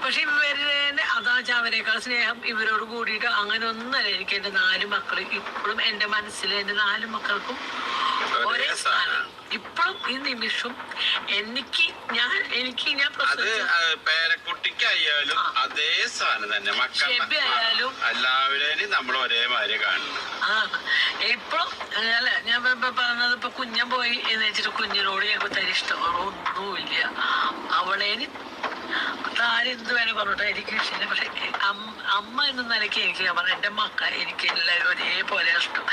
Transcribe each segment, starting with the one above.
പക്ഷെ ഇവരുടെ അതാ ചാവനേക്കാൾ സ്നേഹം ഇവരോട് കൂടിയിട്ട് അങ്ങനെ ഒന്നല്ല എനിക്ക് എന്റെ നാല് മക്കൾ ഇപ്പോഴും എന്റെ മനസ്സിൽ എന്റെ നാല് മക്കൾക്കും ഒരേ സ്ഥാനം. ഇപ്പോഴും ഈ നിമിഷം എനിക്ക് ഞാൻ എനിക്ക് ഞാൻ പേരക്കുട്ടിക്കായാലും അതേ സ്ഥാനം തന്നെ എല്ലാവരെയും നമ്മൾ കാണുന്നു ആ ഇപ്പോഴും അല്ല ഞാൻ ഇപ്പൊ പറഞ്ഞത് ഇപ്പൊ കുഞ്ഞൻ പോയി എന്ന് വെച്ചിട്ട് കുഞ്ഞിനോട് ഞങ്ങൾക്ക് തരി ഇഷ്ടമാണോ ഒന്നുമില്ല അവളേന് വേണേ എനിക്ക് ഇഷ്ടമില്ല പക്ഷെ അമ്മ എന്ന നിലയ്ക്ക് എനിക്ക് ഞാൻ പറഞ്ഞു മക്ക എനിക്ക് എല്ലാവരും ഒരേപോലെ ഇഷ്ടം.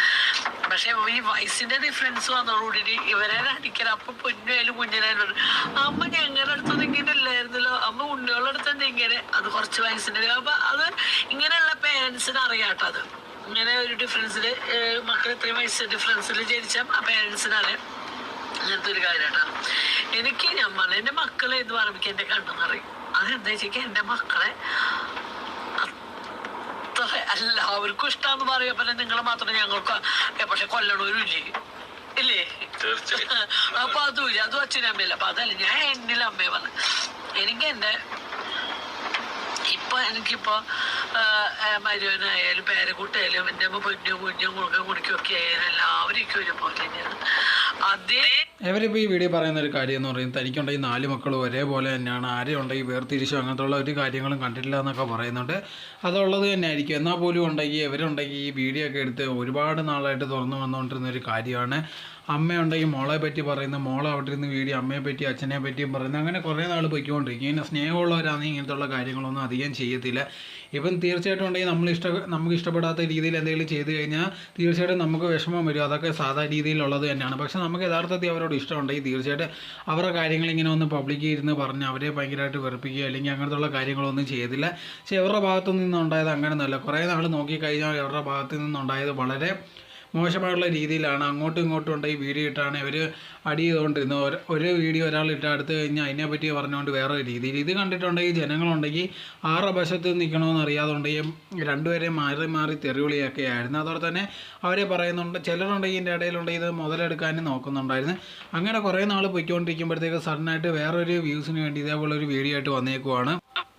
പക്ഷെ ഈ വയസ്സിന്റെ ഡിഫറൻസ് വന്നതോടുകൂടി ഇവരെ അടിക്കല അപ്പൊ പൊന്നുമായാലും കുഞ്ഞിനായാലും അമ്മ ഞങ്ങളുടെ അടുത്തൊന്നും ഇങ്ങനെ അല്ലായിരുന്നല്ലോ അമ്മ ഉണ്ണികളുടെ അടുത്തൊന്നും ഇങ്ങനെ അത് കുറച്ച് വയസ്സിന്റെ അപ്പൊ അത് ഇങ്ങനെയുള്ള പേരൻസിന് അത്. ഇങ്ങനെ ഒരു ഡിഫറൻസിൽ മക്കൾ ഇത്രയും വയസ്സ് ഡിഫറൻസിൽ ജനിച്ച ആ പേരൻസിന് അറിയാം അങ്ങനത്തെ ഒരു കാര്യമായിട്ടാണ് എനിക്ക് ഞാൻ പറഞ്ഞു എന്റെ മക്കളെ എന്ന് പറയുമ്പോൾ എന്റെ കണ്ണു നിറയും. അതെന്താ വെച്ചാൽ എന്റെ മക്കളെ അത്ര എല്ലാവർക്കും പറയുക പിന്നെ നിങ്ങളെ മാത്രം ഞങ്ങൾക്ക് പക്ഷെ കൊല്ലണവരും ഇല്ലേ? അപ്പൊ അതുമില്ല അതും അച്ഛനും അമ്മയില്ല. അപ്പൊ അതല്ല ഞാൻ എന്നിൽ അമ്മയെ പറഞ്ഞു. എനിക്ക് എന്റെ ഇപ്പൊ എനിക്കിപ്പോ മരുവനായാലും പേരക്കുട്ടായാലും എന്റെ അമ്മ പൊന്നും കുഞ്ഞും കുടുക്കം ഒക്കെ ആയാലും എല്ലാവരും ഒരുപോലെ തന്നെയാണ്. അതേ ഇവരിപ്പോൾ ഈ വീഡിയോ പറയുന്ന ഒരു കാര്യം എന്ന് പറയുന്നത് തനിക്കുണ്ടെങ്കിൽ നാല് മക്കളും ഒരേപോലെ തന്നെയാണ്. ആരെയും ഉണ്ടെങ്കിൽ വേർതിരിച്ചോ അങ്ങനത്തെ ഉള്ള ഒരു കാര്യങ്ങളും കണ്ടിട്ടില്ല എന്നൊക്കെ പറയുന്നുണ്ട്. അതുള്ളത് തന്നെ ആയിരിക്കും എന്നാൽ പോലും ഉണ്ടെങ്കിൽ ഇവരുണ്ടെങ്കിൽ ഈ വീഡിയോ ഒക്കെ എടുത്ത് ഒരുപാട് നാളായിട്ട് തുറന്നു വന്നുകൊണ്ടിരുന്ന ഒരു കാര്യമാണ്. അമ്മയുണ്ടെങ്കിൽ മോളെ പറ്റി പറയുന്ന മോളെ അവിടെ ഇരുന്ന് വീഡിയോ അമ്മയെ പറ്റി അച്ഛനെ പറ്റിയും പറയുന്നത് അങ്ങനെ കുറേ നാൾ പോയിക്കൊണ്ടിരിക്കും. ഇങ്ങനെ സ്നേഹമുള്ളവരാണെങ്കിൽ ഇങ്ങനത്തെ ഉള്ള കാര്യങ്ങളൊന്നും അധികം ചെയ്യത്തില്ല. ഇപ്പം തീർച്ചയായിട്ടും ഉണ്ടെങ്കിൽ നമ്മൾ ഇഷ്ട നമുക്ക് ഇഷ്ടപ്പെടാത്ത രീതിയിൽ എന്തെങ്കിലും ചെയ്തു കഴിഞ്ഞാൽ തീർച്ചയായിട്ടും നമുക്ക് വിഷമം വരും. അതൊക്കെ സാധാ രീതിയിലുള്ളത് തന്നെയാണ്. പക്ഷെ നമുക്ക് യഥാർത്ഥത്തിൽ അവരോട് ഇഷ്ടമുണ്ടെങ്കിൽ തീർച്ചയായിട്ടും അവരുടെ കാര്യങ്ങൾ ഇങ്ങനെ ഒന്ന് പബ്ലിക്കിൽ ഇരുന്ന് പറഞ്ഞ് അവരെ ഭയങ്കരമായിട്ട് വെറുപ്പിക്കുക അല്ലെങ്കിൽ അങ്ങനത്തെ ഉള്ള കാര്യങ്ങളൊന്നും ചെയ്തില്ല. പക്ഷേ ഇവരുടെ ഭാഗത്തു നിന്നുണ്ടായത് അങ്ങനെയൊന്നുമല്ല. കുറേ നാൾ നോക്കിക്കഴിഞ്ഞാൽ ഇവരുടെ ഭാഗത്തു നിന്നുണ്ടായത് വളരെ മോശമായിട്ടുള്ള രീതിയിലാണ് അങ്ങോട്ടും ഇങ്ങോട്ടും ഉണ്ട് ഈ വീഡിയോ ഇട്ടാണ് ഇവർ അടി ചെയ്തുകൊണ്ടിരുന്നത്. ഒരു വീഡിയോ ഒരാൾ ഇട്ട് അടുത്ത് കഴിഞ്ഞാൽ അതിനെപ്പറ്റി പറഞ്ഞുകൊണ്ട് വേറെ രീതിയിൽ ഇത് കണ്ടിട്ടുണ്ടെങ്കിൽ ജനങ്ങളുണ്ടെങ്കിൽ ആറ് വശത്ത് നിൽക്കണമെന്ന് അറിയാതുണ്ടെങ്കിൽ രണ്ടുപേരെയും മാറി മാറി തെറിവിളിയൊക്കെ ആയിരുന്നു. അതോടെ തന്നെ അവരെ പറയുന്നുണ്ട് ചിലരുണ്ടെങ്കിൽ ഇതിന്റെ ഇടയിലുണ്ടെങ്കിൽ ഇത് മുതലെടുക്കാനും നോക്കുന്നുണ്ടായിരുന്നു. അങ്ങനെ കുറേ നാൾ പൊയ്ക്കൊണ്ടിരിക്കുമ്പോഴത്തേക്ക് സഡനായിട്ട് വേറൊരു വ്യൂസിന് വേണ്ടി ഇതേപോലെ ഒരു വീഡിയോ ആയിട്ട് വന്നേക്കുവാണ്.